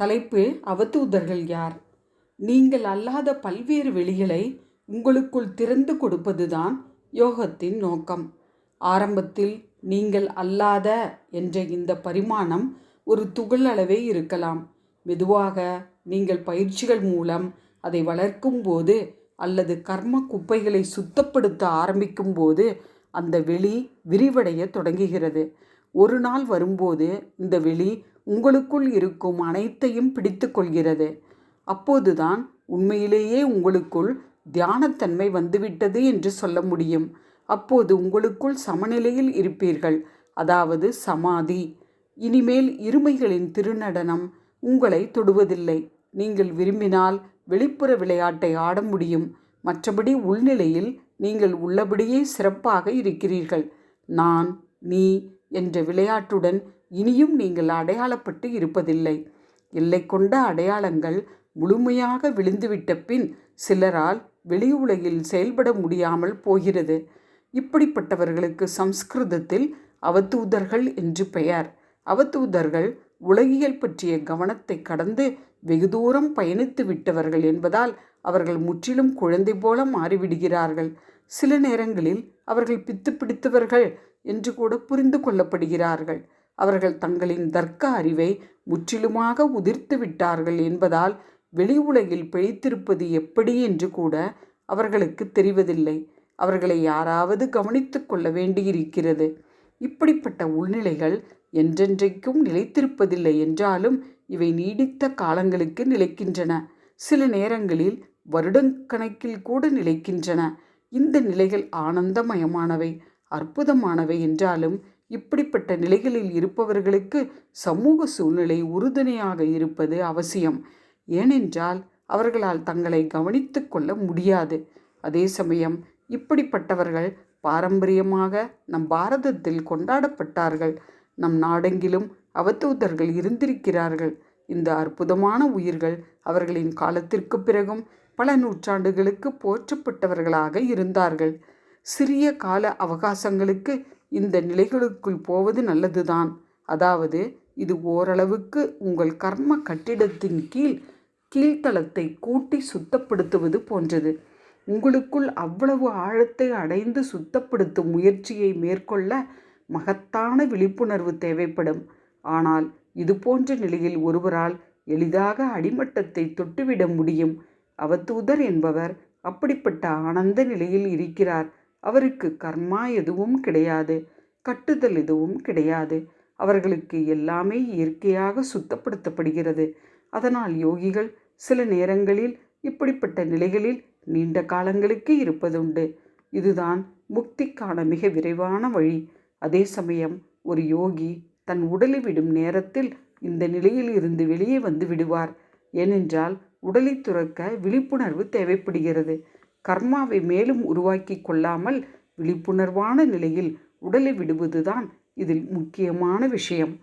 தலைப்பு அவதூதர்கள் யார்? நீங்கள் அல்லாத பல்வேறு வெளிகளை உங்களுக்குள் திறந்து கொடுப்பதுதான் யோகத்தின் நோக்கம். ஆரம்பத்தில் நீங்கள் அல்லாத என்ற இந்த பரிமாணம் ஒரு துகள் அளவே இருக்கலாம். மெதுவாக நீங்கள் பயிற்சிகள் மூலம் அதை வளர்க்கும் போது அல்லது கர்ம குப்பைகளை சுத்தப்படுத்த ஆரம்பிக்கும் போது அந்த வெளி விரிவடைய தொடங்குகிறது. ஒரு நாள் வரும்போது இந்த வெளி உங்களுக்குள் இருக்கும் அனைத்தையும் பிடித்து கொள்கிறது. அப்போதுதான் உண்மையிலேயே உங்களுக்குள் தியானத்தன்மை வந்துவிட்டது என்று சொல்ல முடியும். அப்போது உங்களுக்குள் சமநிலையில் இருப்பீர்கள். அதாவது சமாதி. இனிமேல் இருமைகளின் திருநடனம் உங்களை தொடுவதில்லை. நீங்கள் விரும்பினால் வெளிப்புற விளையாட்டை ஆட முடியும். மற்றபடி உள்நிலையில் நீங்கள் உள்ளபடியே சிறப்பாக இருக்கிறீர்கள். நான் நீ என்ற விளையாட்டுடன் இனியும் நீங்கள் அடையாளப்பட்டு இருப்பதில்லை. எல்லை கொண்ட அடையாளங்கள் முழுமையாக விழுந்துவிட்ட பின் சிலரால் வெளி உலகில் செயல்பட முடியாமல் போகிறது. இப்படிப்பட்டவர்களுக்கு சம்ஸ்கிருதத்தில் அவதூதர்கள் என்று பெயர். அவதூதர்கள் உலகியல் பற்றிய கவனத்தை கடந்து வெகு தூரம் பயணித்து விட்டவர்கள் என்பதால் அவர்கள் முற்றிலும் குழந்தை போல மாறிவிடுகிறார்கள். சில நேரங்களில் அவர்கள் பித்து பிடித்தவர்கள் என்று கூட புரிந்து கொள்ளப்படுகிறார்கள். அவர்கள் தங்களின் தர்க்க அறிவை முற்றிலுமாக உதிர்த்து விட்டார்கள் என்பதால் வெளி உலகில் பிழைத்திருப்பது எப்படி என்று கூட அவர்களுக்கு தெரிவதில்லை. அவர்களை யாராவது கவனித்து கொள்ள வேண்டியிருக்கிறது. இப்படிப்பட்ட உள்நிலைகள் என்றென்றைக்கும் நிலைத்திருப்பதில்லை என்றாலும் இவை நீடித்த காலங்களுக்கு நிலைக்கின்றன. சில நேரங்களில் வருடக்கணக்கில் கூட நிலைக்கின்றன. இந்த நிலைகள் ஆனந்தமயமானவை அற்புதமானவை என்றாலும் இப்படிப்பட்ட நிலைகளில் இருப்பவர்களுக்கு சமூக சூழ்நிலை உறுதுணையாக இருப்பது அவசியம். ஏனென்றால் அவர்களால் தங்களை கவனித்து கொள்ள முடியாது. அதே சமயம் இப்படிப்பட்டவர்கள் பாரம்பரியமாக நம் பாரதத்தில் கொண்டாடப்பட்டார்கள். நம் நாடெங்கிலும் அவத்தூதர்கள் இருந்திருக்கிறார்கள். இந்த அற்புதமான உயிர்கள் அவர்களின் காலத்திற்கு பிறகும் பல நூற்றாண்டுகளுக்கு போற்றப்பட்டவர்களாக இருந்தார்கள். சிறிய கால அவகாசங்களுக்கு இந்த நிலைகளுக்குள் போவது நல்லதுதான். அதாவது இது ஓரளவுக்கு உங்கள் கர்ம கட்டிடத்தின் கீழ் கீழ்த்தளத்தை கூட்டி சுத்தப்படுத்துவது போன்றது. உங்களுக்குள் அவ்வளவு ஆழத்தை அடைந்து சுத்தப்படுத்தும் முயற்சியை மேற்கொள்ள மகத்தான விழிப்புணர்வு தேவைப்படும். ஆனால் இது போன்ற நிலையில் ஒருவரால் எளிதாக அடிமட்டத்தை தொட்டுவிட முடியும். அவதூதர் என்பவர் அப்படிப்பட்ட ஆனந்த நிலையில் இருக்கிறார். அவருக்கு கர்மா எதுவும் கிடையாது கட்டுதல் எதுவும் கிடையாது. அவர்களுக்கு எல்லாமே இயற்கையாக சுத்தப்படுத்தப்படுகிறது. அதனால் யோகிகள் சில நேரங்களில் இப்படிப்பட்ட நிலைகளில் நீண்ட காலங்களுக்கு இருப்பதுண்டு. இதுதான் முக்திக்கான மிக விரைவான வழி. அதே சமயம் ஒரு யோகி தன் உடலை விடும் நேரத்தில் இந்த நிலையில் இருந்து வெளியே வந்து விடுவார். ஏனென்றால் உடலை துறக்க விழிப்புணர்வு தேவைப்படுகிறது. கர்மாவை மேலும் உருவாக்கி கொள்ளாமல் விழிப்புணர்வான நிலையில் உடலை விடுவதுதான் இதில் முக்கியமான விஷயம்.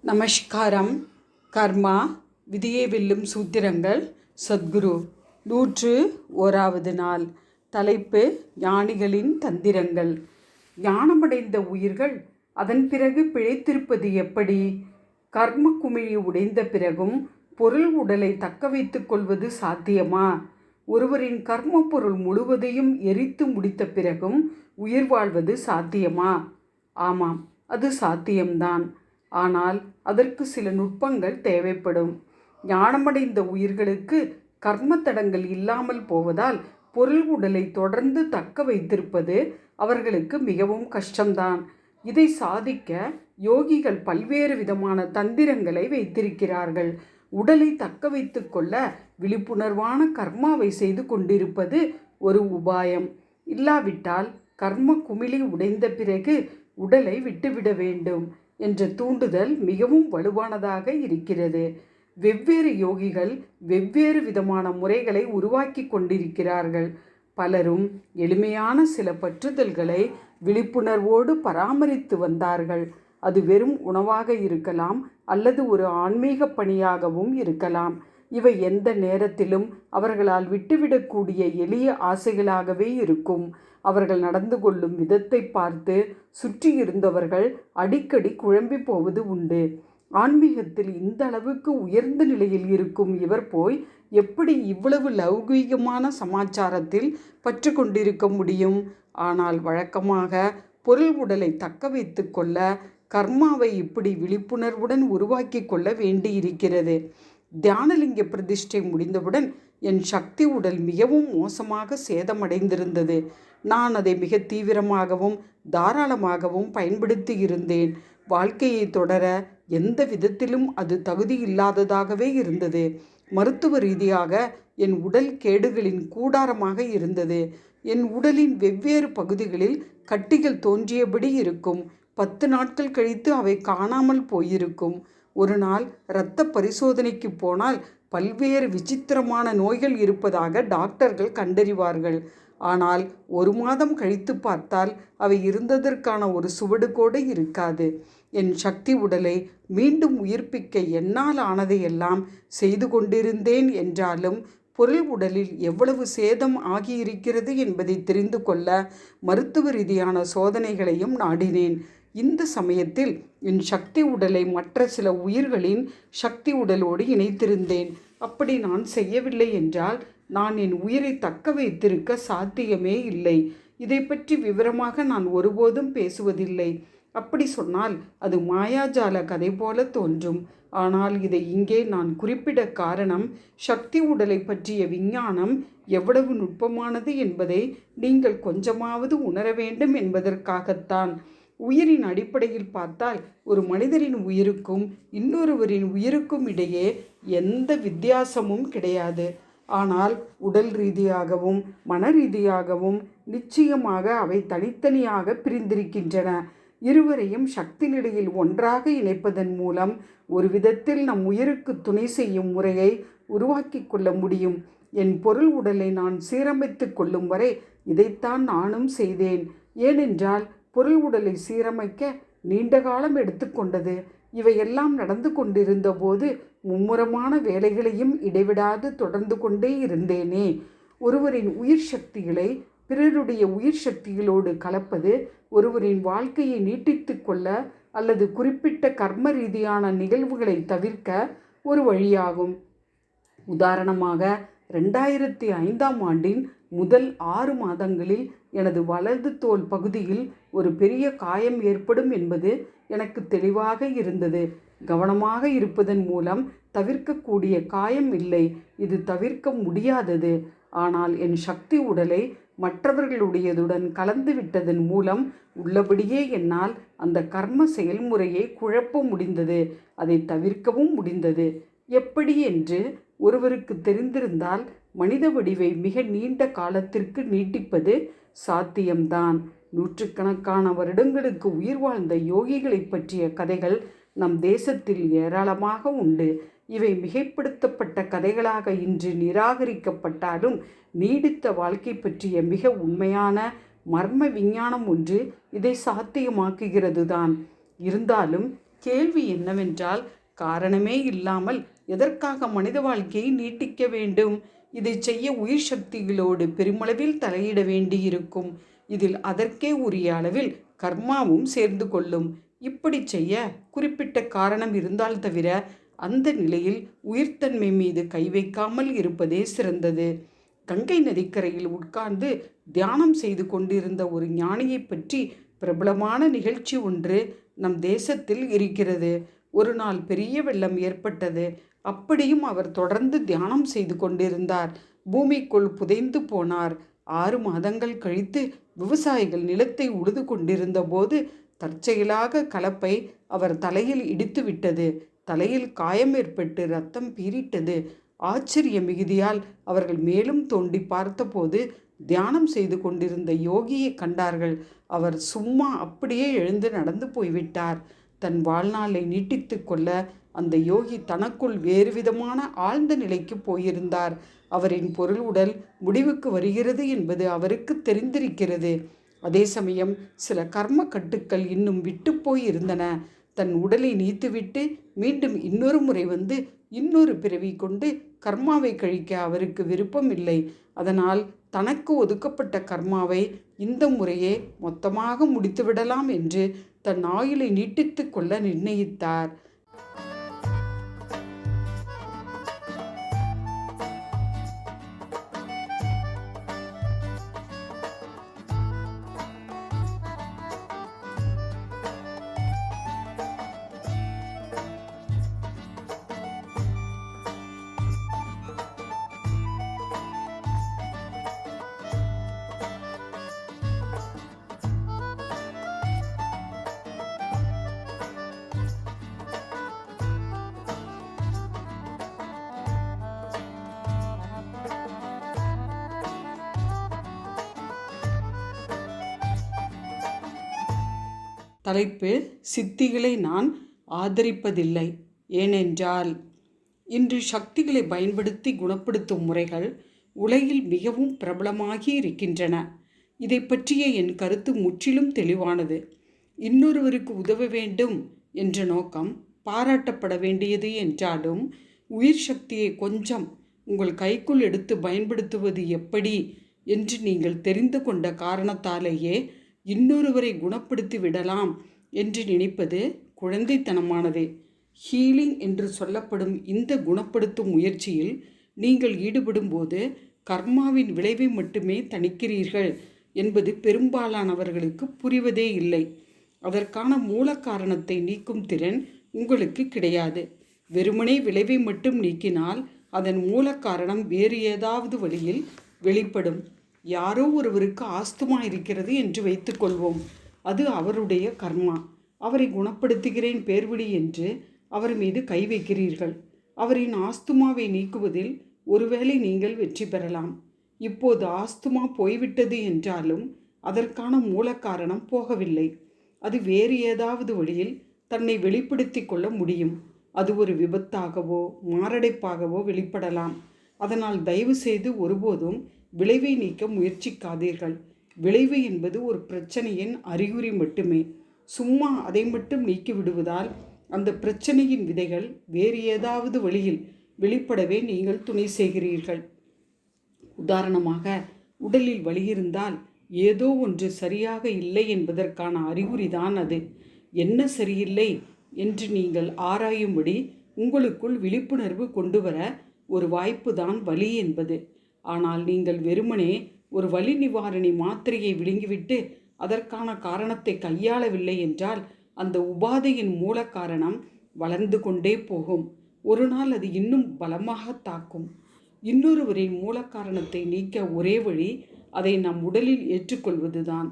நமஸ்காரம். கர்மா விதியை வெல்லும் சூத்திரங்கள். சத்குரு நூற்று ஓராவது நாள். தலைப்பு ஞானிகளின் தந்திரங்கள். ஞானமடைந்த உயிர்கள் அதன் பிறகு பிழைத்திருப்பது எப்படி? கர்ம குமிழி உடைந்த பிறகும் பொருள் உடலை தக்க வைத்துக் கொள்வது சாத்தியமா? ஒருவரின் கர்ம பொருள் முழுவதையும் எரித்து முடித்த பிறகும் உயிர் வாழ்வது சாத்தியமா? ஆமாம் அது சாத்தியம்தான். ஆனால் அதற்கு சில நுட்பங்கள் தேவைப்படும். ஞானமடைந்த உயிர்களுக்கு கர்மத்தடங்கள் இல்லாமல் போவதால் பொருள் உடலை தொடர்ந்து தக்க வைத்திருப்பது அவர்களுக்கு மிகவும் கஷ்டம்தான். இதை சாதிக்க யோகிகள் பல்வேறு விதமான தந்திரங்களை வைத்திருக்கிறார்கள். உடலை தக்க வைத்து கொள்ள விழிப்புணர்வான கர்மாவை செய்து கொண்டிருப்பது ஒரு உபாயம். இல்லாவிட்டால் கர்ம குமிழி உடைந்த பிறகு உடலை விட்டுவிட வேண்டும் என்ற தூண்டுதல் மிகவும் வலுவானதாக இருக்கிறது. வெவ்வேறு யோகிகள் வெவ்வேறு விதமான முறைகளை உருவாக்கி கொண்டிருக்கிறார்கள். பலரும் எளிமையான சில பற்றுதல்களை விழிப்புணர்வோடு பராமரித்து வந்தார்கள். அது வெறும் உணவாக இருக்கலாம் அல்லது ஒரு ஆன்மீக பணியாகவும் இருக்கலாம். இவை எந்த நேரத்திலும் அவர்களால் விட்டுவிடக்கூடிய எளிய ஆசைகளாகவே இருக்கும். அவர்கள் நடந்து கொள்ளும் விதத்தை பார்த்து சுற்றியிருந்தவர்கள் அடிக்கடி குழம்பி போவது உண்டு. ஆன்மீகத்தில் இந்த அளவுக்கு உயர்ந்த நிலையில் இருக்கும் இவர் போய் எப்படி இவ்வளவு லௌகீகமான சமாச்சாரத்தில் பற்று கொண்டிருக்க முடியும்? ஆனால் வழக்கமாக பொருள் உடலை தக்க வைத்து கொள்ள கர்மாவை இப்படி விழிப்புணர்வுடன் உருவாக்கி கொள்ள வேண்டியிருக்கிறது. தியானலிங்க பிரதிஷ்டை முடிந்தவுடன் என் சக்தி உடல் மிகவும் மோசமாக சேதமடைந்திருந்தது. நான் அதை மிக தீவிரமாகவும் தாராளமாகவும் பயன்படுத்தி இருந்தேன். வாழ்க்கையை தொடர எந்த விதத்திலும் அது தகுதி இல்லாததாகவே இருந்தது. மருத்துவ ரீதியாக என் உடல் கேடுகளின் கூடாரமாக இருந்தது. என் உடலின் வெவ்வேறு பகுதிகளில் கட்டிகள் தோன்றியபடி இருக்கும். பத்து நாட்கள் கழித்து அவை காணாமல் போயிருக்கும். ஒரு நாள் இரத்த பரிசோதனைக்கு போனால் பல்வேறு விசித்திரமான நோய்கள் இருப்பதாக டாக்டர்கள் கண்டறிவார்கள். ஆனால் ஒரு மாதம் கழித்து பார்த்தால் அவை இருந்ததற்கான ஒரு சுவடு கூட இருக்காது. என் சக்தி உடலை மீண்டும் உயிர்ப்பிக்க என்னால் ஆனதையெல்லாம் செய்து கொண்டிருந்தேன் என்றாலும் பொருள் உடலில் எவ்வளவு சேதம் ஆகியிருக்கிறது என்பதை தெரிந்து கொள்ள மருத்துவ ரீதியான சோதனைகளையும் நாடினேன். இந்த சமயத்தில் என் சக்தி உடலை மற்ற சில உயிர்களின் சக்தி உடலோடு இணைத்திருந்தேன். அப்படி நான் செய்யவில்லை என்றால் நான் என் உயிரை தக்க வைத்திருக்க சாத்தியமே இல்லை. இதை பற்றி விவரமாக நான் ஒருபோதும் பேசுவதில்லை. அப்படி சொன்னால் அது மாயாஜால கதை போல தோன்றும். ஆனால் இதை இங்கே நான் குறிப்பிட காரணம் சக்தி உடலை பற்றிய விஞ்ஞானம் எவ்வளவு நுட்பமானது என்பதை நீங்கள் கொஞ்சமாவது உணர வேண்டும் என்பதற்காகத்தான். உயிரின் அடிப்படையில் பார்த்தால் ஒரு மனிதரின் உயிருக்கும் இன்னொருவரின் உயிருக்கும் இடையே எந்த வித்தியாசமும் கிடையாது. ஆனால் உடல் ரீதியாகவும் மன ரீதியாகவும் நிச்சயமாக அவை தனித்தனியாக பிரிந்திருக்கின்றன. இருவரையும் சக்தி நிலையில் ஒன்றாக இணைப்பதன் மூலம் ஒரு விதத்தில் நம் உயிருக்கு துணை செய்யும் முறையை உருவாக்கி கொள்ள முடியும். என் பொருள் உடலை நான் சீரமைத்து கொள்ளும் வரை இதைத்தான் நானும் செய்தேன். ஏனென்றால் பொருள் உடலை சீரமைக்க நீண்ட காலம் எடுத்துக்கொண்டது இவையெல்லாம் நடந்து கொண்டிருந்த போது மும்முரமான வேலைகளையும் இடைவிடாது தொடர்ந்து கொண்டே இருந்தேனே. ஒருவரின் உயிர் சக்திகளை பிறருடைய உயிர் சக்திகளோடு கலப்பது ஒருவரின் வாழ்க்கையை நீட்டித்து கொள்ள அல்லது குறிப்பிட்ட கர்ம ரீதியான நிகழ்வுகளை தவிர்க்க ஒரு வழியாகும். உதாரணமாக ரெண்டாயிரத்தி ஐந்தாம் ஆண்டின் முதல் ஆறு மாதங்களில் எனது வலது தோல் பகுதியில் ஒரு பெரிய காயம் ஏற்படும் என்பது எனக்கு தெளிவாக இருந்தது. கவனமாக இருப்பதன் மூலம் தவிர்க்கக்கூடிய காயம் இல்லை. இது தவிர்க்க முடியாதது. ஆனால் என் சக்தி உடலை மற்றவர்களுடையதுடன் கலந்து விட்டதன் மூலம் உள்ளபடியே என்னால் அந்த கர்ம செயல்முறையை குழப்ப முடிந்தது. அதை தவிர்க்கவும் முடிந்தது. எப்படி என்று ஒருவருக்கு தெரிந்திருந்தால் மனித வடிவை மிக நீண்ட காலத்திற்கு நீட்டிப்பது சாத்தியம்தான். நூற்றுக்கணக்கான வருடங்களுக்கு உயிர் வாழ்ந்த யோகிகளை பற்றிய கதைகள் நம் தேசத்தில் ஏராளமாக உண்டு. இவை மிகைப்படுத்தப்பட்ட கதைகளாக இன்று நிராகரிக்கப்பட்டாலும் நீடித்த வாழ்க்கை பற்றிய மிக உண்மையான மர்ம விஞ்ஞானம் ஒன்று இதை சாத்தியமாக்குகிறது தான் இருந்தாலும் கேள்வி என்னவென்றால் காரணமே இல்லாமல் எதற்காக மனித வாழ்க்கையை நீட்டிக்க வேண்டும்? இதை செய்ய உயிர் சக்திகளோடு பெருமளவில் தலையிட வேண்டியிருக்கும். இதில் அதற்கே உரிய அளவில் கர்மாவும் சேர்ந்து கொள்ளும். இப்படி செய்ய குறிப்பிட்ட காரணம் இருந்தால் தவிர அந்த நிலையில் உயிர்த்தன்மை மீது கை வைக்காமல் இருப்பதே சிறந்தது. கங்கை நதிக்கரையில் உட்கார்ந்து தியானம் செய்து கொண்டிருந்த ஒரு ஞானியை பற்றி பிரபலமான நிகழ்ச்சி ஒன்று நம் தேசத்தில் இருக்கிறது. ஒரு நாள் பெரிய வெள்ளம் ஏற்பட்டது. அப்படியும் அவர் தொடர்ந்து தியானம் செய்து கொண்டிருந்தார். பூமிக்குள் புதைந்து போனார். ஆறு மாதங்கள் கழித்து விவசாயிகள் நிலத்தை உழுது கொண்டிருந்த போது தற்செயலாக கலப்பை அவர் தலையில் இடித்து விட்டது. தலையில் காயம் ஏற்பட்டு ரத்தம் பீரிட்டது ஆச்சரிய மிகுதியால் அவர்கள் மேலும் தோண்டி பார்த்தபோது தியானம் செய்து கொண்டிருந்த யோகியை கண்டார்கள். அவர் சும்மா அப்படியே எழுந்து நடந்து போய்விட்டார். தன் வாழ்நாளை நீட்டித்து கொள்ள அந்த யோகி தனக்குள் வேறு விதமான ஆழ்ந்த நிலைக்கு போயிருந்தார். அவரின் பொருள் உடல் முடிவுக்கு வருகிறது என்பது அவருக்கு தெரிந்திருக்கிறது. அதே சமயம் சில கர்ம கட்டுக்கள் இன்னும் விட்டுப்போய் இருந்தன தன் உடலை நீத்துவிட்டு மீண்டும் இன்னொரு முறை வந்து இன்னொரு பிறவி கொண்டு கர்மாவை கழிக்க அவருக்கு விருப்பம் இல்லை. அதனால் தனக்கு ஒதுக்கப்பட்ட கர்மாவை இந்த முறையே மொத்தமாக முடித்துவிடலாம் என்று தன் ஆயுளை நீட்டித்து கொள்ள நிர்ணயித்தார். தலைப்பு சித்திகளை நான் ஆதரிப்பதில்லை ஏனென்றால் இன்று சக்திகளை பயன்படுத்தி குணப்படுத்தும் முறைகள் உலகில் மிகவும் பிரபலமாகி இருக்கின்றன. இதை பற்றிய என் கருத்து முற்றிலும் தெளிவானது. இன்னொருவருக்கு உதவ வேண்டும் என்ற நோக்கம் பாராட்டப்பட வேண்டியது என்றாலும் உயிர் சக்தியை கொஞ்சம் உங்கள் கைக்குள் எடுத்து பயன்படுத்துவது எப்படி என்று நீங்கள் தெரிந்து கொண்ட காரணத்தாலேயே இன்னொருவரை குணப்படுத்தி விடலாம் என்று நினைப்பது குழந்தைத்தனமானதே. ஹீலிங் என்று சொல்லப்படும் இந்த குணப்படுத்தும் முயற்சியில் நீங்கள் ஈடுபடும்போது கர்மாவின் விளைவை மட்டுமே தணிக்கிறீர்கள் என்பது பெரும்பாலானவர்களுக்கு புரிவதே இல்லை. அதற்கான மூல காரணத்தை நீக்கும் திறன் உங்களுக்கு கிடையாது. வெறுமனே விளைவை மட்டும் நீக்கினால் அதன் மூல காரணம் வேறு ஏதாவது வழியில் வெளிப்படும். யாரோ ஒருவருக்கு ஆஸ்துமா இருக்கிறது என்று வைத்துக்கொள்வோம். அது அவருடைய கர்மா. அவரை குணப்படுத்துகிறேன் பேர்விடி என்று அவர் மீது கை வைக்கிறீர்கள். அவரின் ஆஸ்துமாவை நீக்குவதில் ஒருவேளை நீங்கள் வெற்றி பெறலாம். இப்போது ஆஸ்துமா போய்விட்டது என்றாலும் அதற்கான மூல காரணம் போகவில்லை. அது வேறு ஏதாவது வழியில் தன்னை வெளிப்படுத்தி கொள்ள முடியும். அது ஒரு விபத்தாகவோ மாரடைப்பாகவோ வெளிப்படலாம். அதனால் தயவு செய்து ஒருபோதும் விளைவை நீக்க முயற்சிக்காதீர்கள். விளைவு என்பது ஒரு பிரச்சனையின் அறிகுறி மட்டுமே. சும்மா அதை மட்டும் நீக்கி விடுவதால் அந்த பிரச்சனையின் விதைகள் வேறு ஏதாவது வழியில் வெளிப்படவே நீங்கள் துணை செய்கிறீர்கள். உதாரணமாக உடலில் வலி இருந்தால் ஏதோ ஒன்று சரியாக இல்லை என்பதற்கான அறிகுறிதான் அது. என்ன சரியில்லை என்று நீங்கள் ஆராயும்படி உங்களுக்குள் விழிப்புணர்வு கொண்டு வர ஒரு வாய்ப்பு தான் வலி என்பது. ஆனால் நீங்கள் வெறுமனே ஒரு வலி நிவாரணி மாத்திரையை விழுங்கிவிட்டு அதற்கான காரணத்தை கையாளவில்லை என்றால் அந்த உபாதையின் மூல காரணம் வளர்ந்து கொண்டே போகும். ஒரு நாள் அது இன்னும் பலமாக தாக்கும். இன்னொருவரின் மூல காரணத்தை நீக்க ஒரே வழி அதை நம் உடலில் ஏற்றுக்கொள்வதுதான்.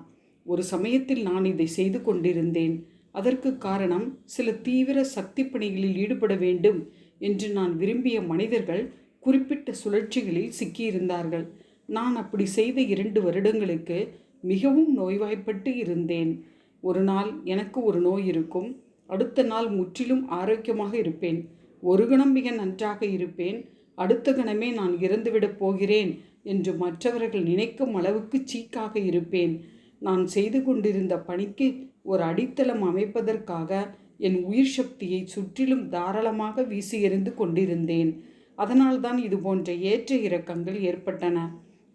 ஒரு சமயத்தில் நான் இதை செய்து கொண்டிருந்தேன். அதற்கு காரணம் சில தீவிர சக்தி பணிகளில் ஈடுபட வேண்டும் என்று நான் விரும்பிய மனிதர்கள் குறிப்பிட்ட சுழற்சிகளில் சிக்கியிருந்தார்கள். நான் அப்படி செய்த இரண்டு வருடங்களுக்கு மிகவும் நோய்வாய்ப்பட்டு இருந்தேன். ஒரு நாள் எனக்கு ஒரு நோய் இருக்கும். அடுத்த நாள் முற்றிலும் ஆரோக்கியமாக இருப்பேன். ஒரு கணம் மிக நன்றாக இருப்பேன். அடுத்த கணமே நான் இறந்துவிடப் போகிறேன் என்று மற்றவர்கள் நினைக்கும் அளவுக்கு சீக்காக இருப்பேன். நான் செய்து கொண்டிருந்த பணிக்கு ஒரு அடித்தளம் அமைப்பதற்காக என் உயிர் சக்தியை சுற்றிலும் தாராளமாக வீசி எறிந்து கொண்டிருந்தேன். அதனால்தான் இது போன்ற ஏற்ற இறக்கங்கள் ஏற்பட்டன.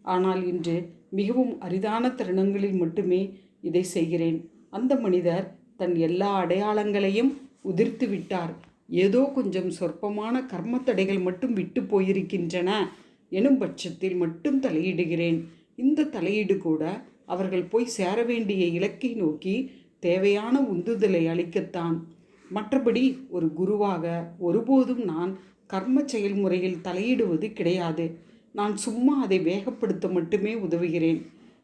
ஆனால் இன்று மிகவும் அரிதான தருணங்களில் மட்டுமே இதை செய்கிறேன். அந்த மனிதர் தன் எல்லா அடையாளங்களையும் உதிர்த்து விட்டார். ஏதோ கொஞ்சம் சொற்பமான கர்மத்தடைகள் மட்டும் விட்டு போயிருக்கின்றன எனும் பட்சத்தில் மட்டும் தலையிடுகிறேன். இந்த தலையீடு கூட அவர்கள் போய் சேர வேண்டிய இலக்கை நோக்கி தேவையான உந்துதலை அளிக்கத்தான். மற்றபடி ஒரு குருவாக ஒருபோதும் நான் கர்ம செயல்முறையில் தலையிடுவது கிடையாது. நான் சும்மா அதை வேகப்படுத்த மட்டுமே உதவுகிறேன்.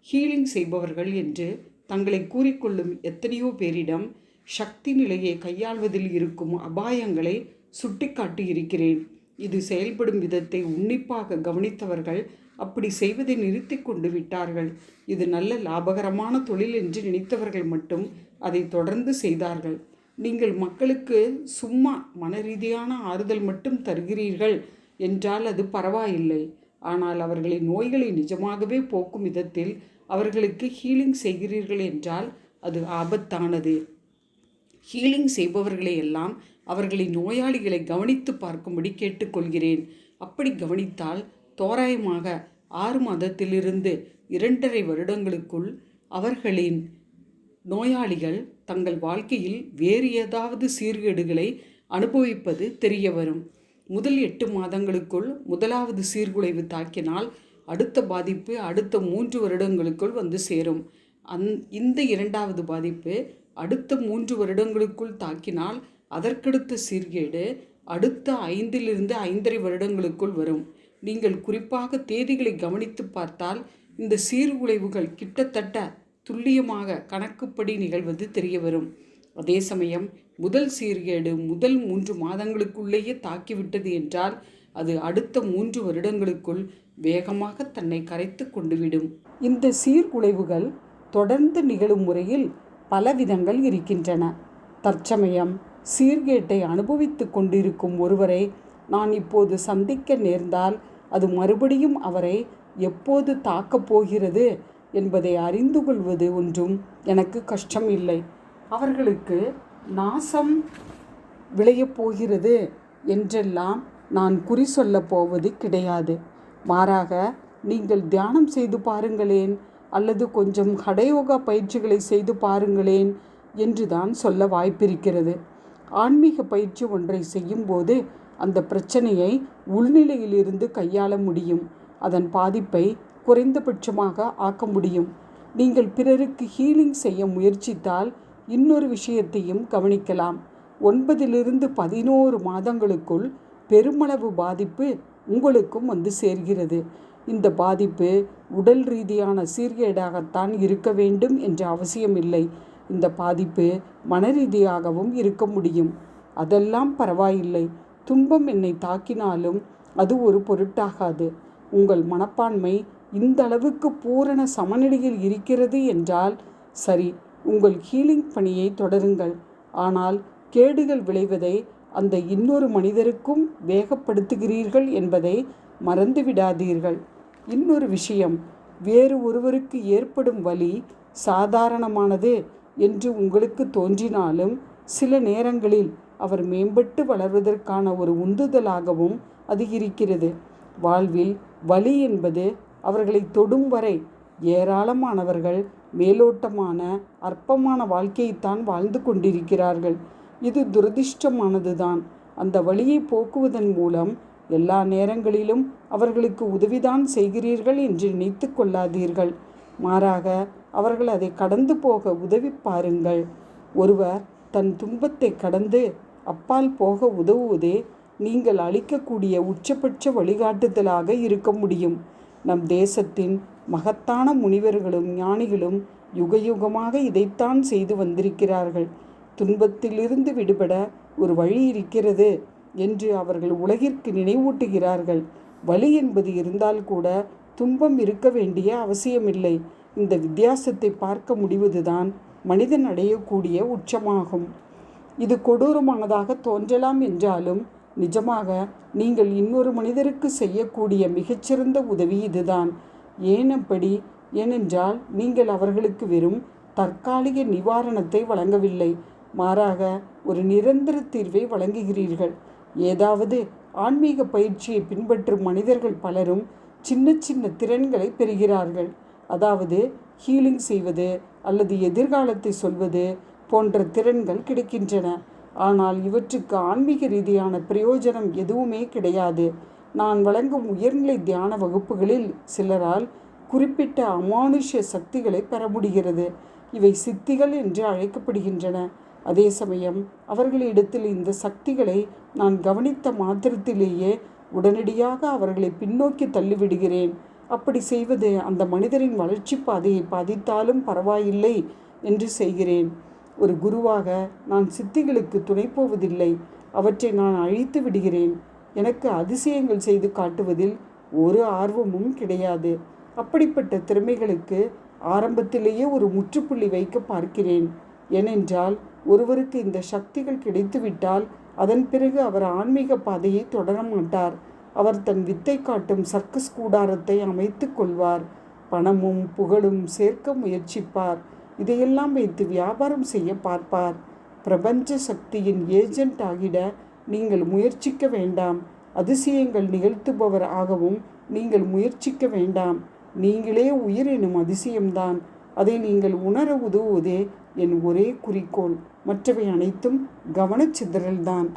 ஹீலிங் செய்பவர்கள் என்று தங்களை கூறிக்கொள்ளும் எத்தனையோ பேரிடம் சக்தி நிலையை கையாள்வதில் இருக்கும் அபாயங்களை சுட்டிக்காட்டி இருக்கிறேன். இது செயல்படும் விதத்தை உன்னிப்பாக கவனித்தவர்கள் அப்படி செய்வதை நிறுத்தி கொண்டு விட்டார்கள். இது நல்ல லாபகரமான தொழில் என்று நினைத்தவர்கள் மட்டும் அதை தொடர்ந்து செய்தார்கள். நீங்கள் மக்களுக்கு சும்மா மன ரீதியான ஆறுதல் மட்டும் தருகிறீர்கள் என்றால் அது பரவாயில்லை. ஆனால் அவர்களின் நோய்களை நிஜமாகவே போக்கும் விதத்தில் அவர்களுக்கு ஹீலிங் செய்கிறீர்கள் என்றால் அது ஆபத்தானது. ஹீலிங் செய்பவர்களை எல்லாம் அவர்களின் நோயாளிகளை கவனித்து பார்க்கும்படி கேட்டுக்கொள்கிறேன். அப்படி கவனித்தால் தோராயமாக ஆறு மாதத்திலிருந்து இரண்டரை வருடங்களுக்குள் அவர்களின் நோயாளிகள் தங்கள் வாழ்க்கையில் வேறு ஏதாவது சீர்கேடுகளை அனுபவிப்பது தெரிய வரும். முதல் எட்டு மாதங்களுக்குள் முதலாவது சீர்குலைவு தாக்கினால் அடுத்த பாதிப்பு அடுத்த மூன்று வருடங்களுக்குள் வந்து சேரும். அந் இந்த இரண்டாவது பாதிப்பு அடுத்த மூன்று வருடங்களுக்குள் தாக்கினால் அதற்கடுத்த சீர்கேடு அடுத்த ஐந்திலிருந்து ஐந்தரை வருடங்களுக்குள் வரும். நீங்கள் குறிப்பாக தேதிகளை கவனித்து பார்த்தால் இந்த சீர்குலைவுகள் கிட்டத்தட்ட துல்லியமாக கணக்குப்படி நிகழ்வது தெரிய வரும் அதே சமயம் முதல் சீர்கேடு முதல் மூன்று மாதங்களுக்குள்ளேயே தாக்கிவிட்டது என்றால் அது அடுத்த மூன்று வருடங்களுக்குள் வேகமாக தன்னை கரைத்து கொண்டுவிடும். இந்த சீர்குலைவுகள் தொடர்ந்து நிகழும் முறையில் பல விதங்கள் இருக்கின்றன. தற்சமயம் சீர்கேட்டை அனுபவித்து கொண்டிருக்கும் ஒருவரை நான் இப்போது சந்திக்க நேர்ந்தால் அது மறுபடியும் அவரை எப்போது தாக்கப் போகிறது என்பதை அறிந்து கொள்வது ஒன்றும் எனக்கு கஷ்டம் இல்லை. அவர்களுக்கு நாசம் விளையப் போகிறது என்றெல்லாம் நான் குறி சொல்லப் போவது கிடையாது. மாறாக நீங்கள் தியானம் செய்து பாருங்களேன் அல்லது கொஞ்சம் ஹடயோகா பயிற்சிகளை செய்து பாருங்களேன் என்று தான் சொல்ல வாய்ப்பிருக்கிறது. ஆன்மீக பயிற்சி ஒன்றை செய்யும்போது அந்த பிரச்சனையை உள்நிலையிலிருந்து கையாள முடியும். அதன் பாதிப்பை குறைந்தபட்சமாக ஆக்க முடியும். நீங்கள் பிறருக்கு ஹீலிங் செய்ய முயற்சித்தால் இன்னொரு விஷயத்தையும் கவனிக்கலாம். ஒன்பதிலிருந்து பதினோரு மாதங்களுக்குள் பெருமளவு பாதிப்பு உங்களுக்கும் வந்து சேர்கிறது. இந்த பாதிப்பு உடல் ரீதியான சீர்கேடாகத்தான் இருக்க வேண்டும் என்ற அவசியமில்லை இந்த பாதிப்பு மன ரீதியாகவும் இருக்க முடியும். அதெல்லாம் பரவாயில்லை. துன்பம் என்னை தாக்கினாலும் அது ஒரு பொருட்டாகாது. உங்கள் மனப்பான்மை இந்த அளவுக்கு பூரண சமநிலையில் இருக்கிறது என்றால் சரி உங்கள் ஹீலிங் பணியை தொடருங்கள். ஆனால் கேடுகள் விளைவதை அந்த இன்னொரு மனிதருக்கும் வேகப்படுத்துகிறீர்கள் என்பதை மறந்துவிடாதீர்கள். இன்னொரு விஷயம் வேறு ஒருவருக்கு ஏற்படும் வலி சாதாரணமானது என்று உங்களுக்கு தோன்றினாலும் சில நேரங்களில் அவர் மேம்பட்டு வளர்வதற்கான ஒரு உந்துதலாகவும் அது இருக்கிறது. வாழ்வில் வலி என்பது அவர்களை தொடும் வரை ஏராளமானவர்கள் மேலோட்டமான அற்பமான வாழ்க்கையைத்தான் வாழ்ந்து கொண்டிருக்கிறார்கள். இது துரதிர்ஷ்டமானதுதான். அந்த வழியை போக்குவதன் மூலம் எல்லா நேரங்களிலும் அவர்களுக்கு உதவிதான் செய்கிறீர்கள் என்று நினைத்து கொள்ளாதீர்கள். மாறாக அவர்கள் அதை கடந்து போக உதவி பாருங்கள். ஒருவர் தன் துன்பத்தை கடந்து அப்பால் போக உதவுவதே நீங்கள் அளிக்கக்கூடிய உச்சபட்ச வழிகாட்டுதலாக இருக்க முடியும். நம் தேசத்தின் மகத்தான முனிவர்களும் ஞானிகளும் யுகயுகமாக இதைத்தான் செய்து வந்திருக்கிறார்கள். துன்பத்திலிருந்து விடுபட ஒரு வழி இருக்கிறது என்று அவர்கள் உலகிற்கு நினைவூட்டுகிறார்கள். வழி என்பது இருந்தால் கூட துன்பம் இருக்க வேண்டிய அவசியமில்லை. இந்த வித்தியாசத்தை பார்க்க முடிவதுதான் மனிதன் அடையக்கூடிய உச்சமாகும். இது கொடூரமானதாக தோன்றலாம் என்றாலும் நிஜமாக நீங்கள் இன்னொரு மனிதருக்கு செய்யக்கூடிய மிகச்சிறந்த உதவி இதுதான். ஏன் அப்படி ஏனென்றால் நீங்கள் அவர்களுக்கு வெறும் தற்காலிக நிவாரணத்தை வழங்கவில்லை. மாறாக ஒரு நிரந்தர தீர்வை வழங்குகிறீர்கள். ஏதாவது ஆன்மீக பயிற்சியை பின்பற்றும் மனிதர்கள் பலரும் சின்ன சின்ன திறன்களை பெறுகிறார்கள். அதாவது ஹீலிங் செய்வது அல்லது எதிர்காலத்தை சொல்வது போன்ற திறன்கள் கிடைக்கின்றன. ஆனால் இவற்றுக்கு ஆன்மீக ரீதியான பிரயோஜனம் எதுவுமே கிடையாது. நான் வழங்கும் உயர்நிலை தியான வகுப்புகளில் சிலரால் குறிப்பிட்ட அமானுஷ்ய சக்திகளை பெற முடிகிறது. இவை சித்திகள் என்று அழைக்கப்படுகின்றன. அதே சமயம் அவர்களிடத்தில் இந்த சக்திகளை நான் கவனித்த மாத்திரத்திலேயே உடனடியாக அவர்களை பின்னோக்கி தள்ளிவிடுகிறேன். அப்படி செய்வது அந்த மனிதரின் வளர்ச்சி பாதையை பாதித்தாலும் பரவாயில்லை என்று செய்கிறேன். ஒரு குருவாக நான் சித்திகளுக்கு துணை போவதில்லை. அவற்றை நான் அழித்து விடுகிறேன். எனக்கு அதிசயங்கள் செய்து காட்டுவதில் ஒரு ஆர்வமும் கிடையாது. அப்படிப்பட்ட திறமைகளுக்கு ஆரம்பத்திலேயே ஒரு முற்றுப்புள்ளி வைக்க பார்க்கிறேன். ஏனென்றால் ஒருவருக்கு இந்த சக்திகள் கிடைத்துவிட்டால் அதன் பிறகு அவர் ஆன்மீக பாதையை தொடர மாட்டார். அவர் தன் வித்தை காட்டும் சர்க்கஸ் கூடாரத்தை அமைத்து கொள்வார். பணமும் புகழும் சேர்க்க முயற்சிப்பார். இதையெல்லாம் வைத்து வியாபாரம் செய்ய பார்ப்பார். பிரபஞ்ச சக்தியின் ஏஜென்ட் ஆகிட நீங்கள் முயற்சிக்க வேண்டாம். அதிசயங்கள் நிகழ்த்துபவர் ஆகவும் நீங்கள் முயற்சிக்க வேண்டாம். நீங்களே உயிர் எனும் அதிசயம்தான். அதை நீங்கள் உணர உதவுவதே என் ஒரே குறிக்கோள். மற்றவை அனைத்தும் கவனச்சிதறல்தான்.